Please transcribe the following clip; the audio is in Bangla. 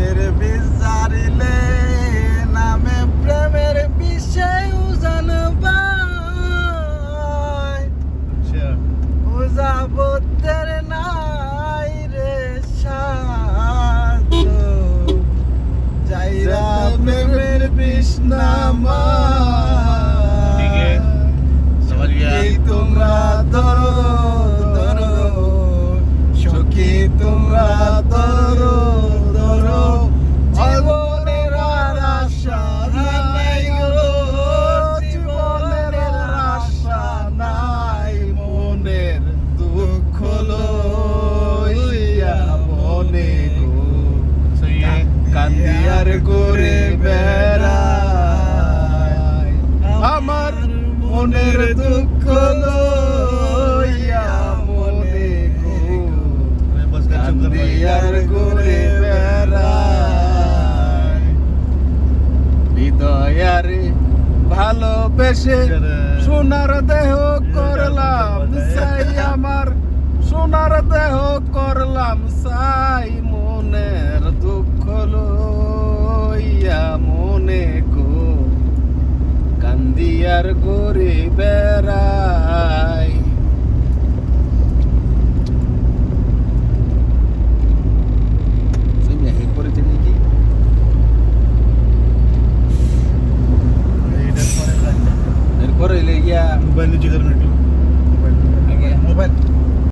প্রেমের বীজ জারিলে নামে প্রেমের বিষে উজান উজাবতের নাই রে সাজ যাইরা প্রেমের বিষ্ণামা তোমরা ধরো ধরো। সখী তোমরা ধরো। করে বেড়ায় আমার মনের দুঃখ লইয়া মনে আর করে বেড়ায় হৃদয়ারে ভালোবেসে সোনার দেহ করলাম। liberai. Soy mi agente por el aquí. del ಕೊರ ಇಲ್ಲಿಗೆ ಮೊಬೈಲ್ ಜಿಗರ್